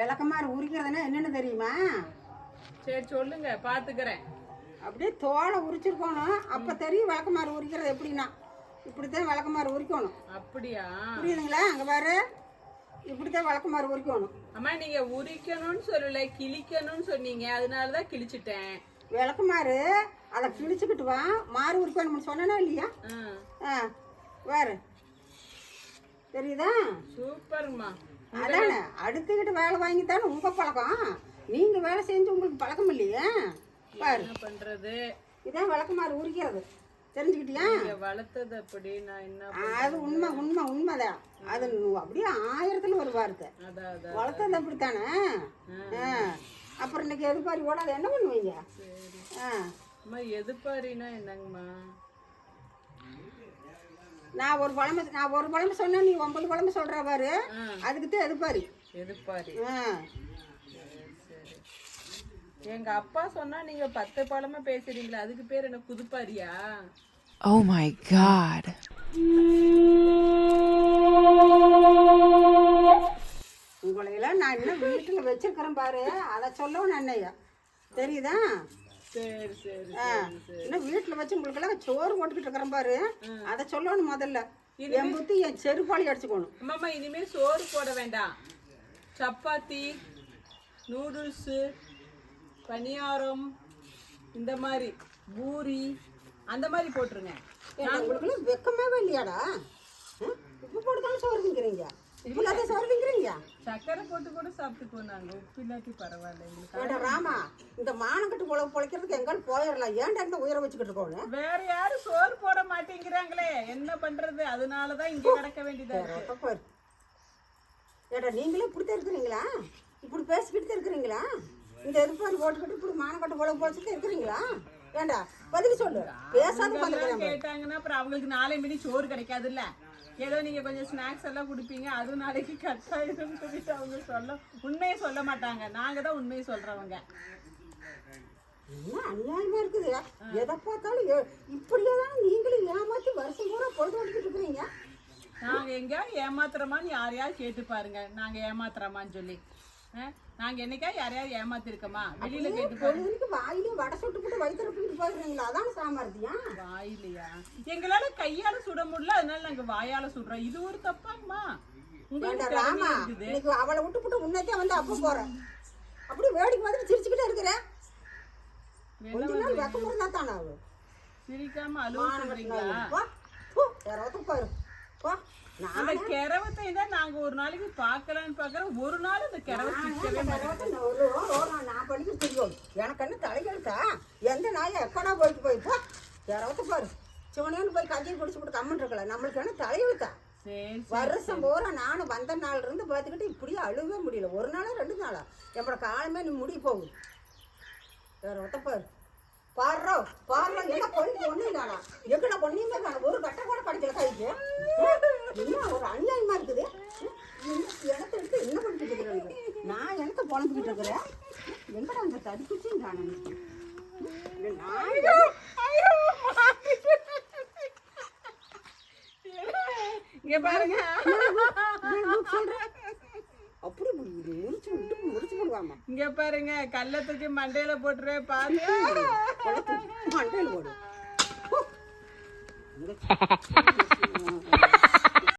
விளக்கமாறு உரிக்கிறதுனா என்னன்னு தெரியுமா? சரி சொல்லுங்க பாத்துக்கிறேன். அப்படியே தோலை உரிச்சிருக்கணும். அப்போ தெரியும் விளக்கமாறு உரிக்கிறது எப்படின்னா. இப்படித்தான் விளக்கமாறு உரிக்கணும். அப்படியா? புரியுதுங்களா? அங்கே பாரு. இப்படித்தான் விளக்கமாறு உரிக்கணும். அம்மா நீங்க உரிக்கணும்னு சொல்லல கிழிக்கணும்னு சொன்னீங்க. அதனாலதான் கிழிச்சிட்டேன். விளக்குமாறு அதை கிழிச்சுக்கிட்டு வா. மாறு உரிக்கணும்னு சொன்னனா இல்லையா? ஆ. வேறு தெரியுதா? சூப்பர்மா. அதானே? அடுத்துக்கிட்டு வேலை வாங்கித்தானே உங்கள் பழக்கம்? நீங்கள் வேலை செஞ்சு உங்களுக்கு பழக்கம் இல்லையா? பாரு. பண்றது? இதான் விளக்குமாறு உரிக்கிறது. தெரிஞ்சுக்கிட்டியா? வளர்த்தது அப்படி நான் என்ன அது உண்மை உண்மை உண்மைதான். அது அப்படியே ஆயிரத்துல ஒரு வார்த்தை. வளர்த்தது அப்படித்தானே? அப்புறம் இன்னைக்கு எது பாரி ஓடாது? என்ன பண்ணுவீங்க? ஆ. அம்மா எதுப்பாரினா என்னங்கம்மா? நான் ஒரு பழமை நான் ஒரு பழமை சொன்னா நீ ஒன்பது பழமை சொல்ற பாரு. அதுக்கு தான் எது பாரி எதுப்பாரி? ஆ. சரி எங்க அப்பா சொன்னா நீங்க பத்து பழமா பேசுறீங்களா அதுக்கு பேர் என்ன புதுப்பாரியா Oh my god. உங்களையெல்லாம் நான் இன்னும் வீட்டில் வச்சிருக்கிறேன் பாரு. அதை சொல்லவும் அண்ணையா. தெரியுதா? சரி சரி இன்னும் வீட்டில் வச்சு உங்களுக்கெல்லாம் சோறு போட்டுக்கிட்டு இருக்கிறேன் பாரு அதை சொல்லணும் முதல்ல. என் புத்தி என் செருப்பாளி அடிச்சுக்கணும். அம்மாம்மா இனிமே சோறு போட வேண்டாம். சப்பாத்தி நூடுல்ஸு பணியாரம் இந்த மாதிரி பூரி அந்த மாதிரி போட்டுருங்க. ஏன்டா, உங்களுக்கெல்லாம் வெக்கமாவே இல்லையாடா? இப்போ போட்டுதானே சோறு திங்கிறீங்க இப்போ இல்லாத சோறு திங்கிறீங்க சக்கரை போட்டு கூட சாப்பிட்டுக்குவோம் நாங்கள் உப்பு இல்லாட்டி பரவாயில்ல எங்களுக்கு ராமா இந்த மானக்கட்டு உழவு பொழைக்கிறதுக்கு எங்காலும் போயிடலாம் ஏன்டா இந்த உயிரை வச்சுக்கிட்டு இருக்கோன்னு? வேற யாரும் சோறு போட மாட்டேங்கிறாங்களே. என்ன பண்றது? அதனாலதான் இங்க கிடக்க வேண்டியதா இருக்கு. ஏடா நீங்களே இப்படித்தான் இருக்கிறீங்களா? இப்படி பேசிக்கிட்டு இருக்கிறீங்களா? இந்த எதிர்ப்பாரு போட்டுக்கிட்டு இப்படி மானக்கட்டு உழவு பொழைச்சிட்டு இருக்கிறீங்களா? ஏண்டா பதில் சொல்லு. பதில் கேட்டாங்கன்னா அப்புறம் அவங்களுக்கு நாளை மணி சோறு கிடைக்காதுல்ல? ஏதோ நீங்க கொஞ்சம் ஸ்நாக்ஸ் எல்லாம் கொடுப்பீங்க அது நாளைக்கு கட் ஆயிடும்னு சொல்லிட்டு அவங்க சொல்ல உண்மையை சொல்ல மாட்டாங்க. நாங்க தான் உண்மையை சொல்றவங்க. என்ன அநியாயமா இருக்குது? எதை பார்த்தாலும் இப்படியே தான் நீங்களும் ஏமாத்தி வருஷம் பூரா பொழுது ஓட்டிக்கிட்டு இருக்கிறீங்க? நாங்க எங்கேயாவது ஏமாத்துறோமான்னு யாரையாவது கேட்டு பாருங்க. நாங்க ஏமாத்துறோமான்னு சொல்லி. அஹ், நாங்க என்னைக்கா யாரையாவது ஏமாத்திருக்கோமா? வெளியில கேட்டு பொழுதுக்கு வாயிலே வடை சுட்டு போட்டு வயிற்றுல போயிடுறீங்களா அதான் சாமர்த்தியம். வாயிலையா? எங்களால கையால சுட முடியல அதனால நாங்க வாயால சுடுறோம் இது ஒரு தப்பாங்கம்மா ராமா இன்னைக்கு அவளை விட்டு போட்டு உன்னத்தே வந்து அப்போ போறேன் அப்படியே வேடிக்கை மாதிரி சிரிச்சுக்கிட்டே இருக்கிறேன் கொஞ்ச நாள் வெக்கம் இருந்தா தானே அவ? சிரிக்காம அழுவ சொல்றீங்களா? வா போ யாராவது பாரு போ நான் அந்த கிரவத்தை தான் நாங்க ஒரு நாளைக்கு பார்க்கலான்னு பார்க்கறோம். ஒரு நாள் அந்த கிரவை சிக்கவே மாட்டேங்குது. நான் படிக்க தெரியும் எனக்கு என்ன தலைகளுக்கா நாயை எப்படா போயிட்டு போய் போ. யாராவது பாரு. சிவனேன்னு போய் கஞ்சி குடிச்சு போட்டு கம்மன் இருக்கல. நம்மளுக்கு என்ன தலையெழுத்தா வருஷம் பூரா நானும் வந்த நாள்ல இருந்து பார்த்துக்கிட்டு இப்படியே அழுவே முடியல. ஒரு நாளா ரெண்டு நாளா? எப்பட காலமே நீ முடி போகுது. வேற ஒத்த பாரு. பாடுறோ பாடுறோம் என்ன பொண்ணு ஒண்ணு இல்லடா எங்கட பொண்ணையுமே காணும். ஒரு கட்டை கூட கிடைக்கல கைக்கு. என்ன ஒரு அநியாயமா இருக்குது? இடத்த எடுத்து என்ன பண்ணிட்டு நான் இடத்த பொழந்துக்கிட்டு இருக்கிறேன்? எங்கடா அந்த தடுப்புச்சும் காணும்? இங்க பாருங்க. அப்படி முடிச்சு விட்டு முடிச்சு போடுவாமா? இங்க பாருங்க கல்ல தூக்கி மண்டையில போட்டுரு பாத்து. மண்டையில் போடு.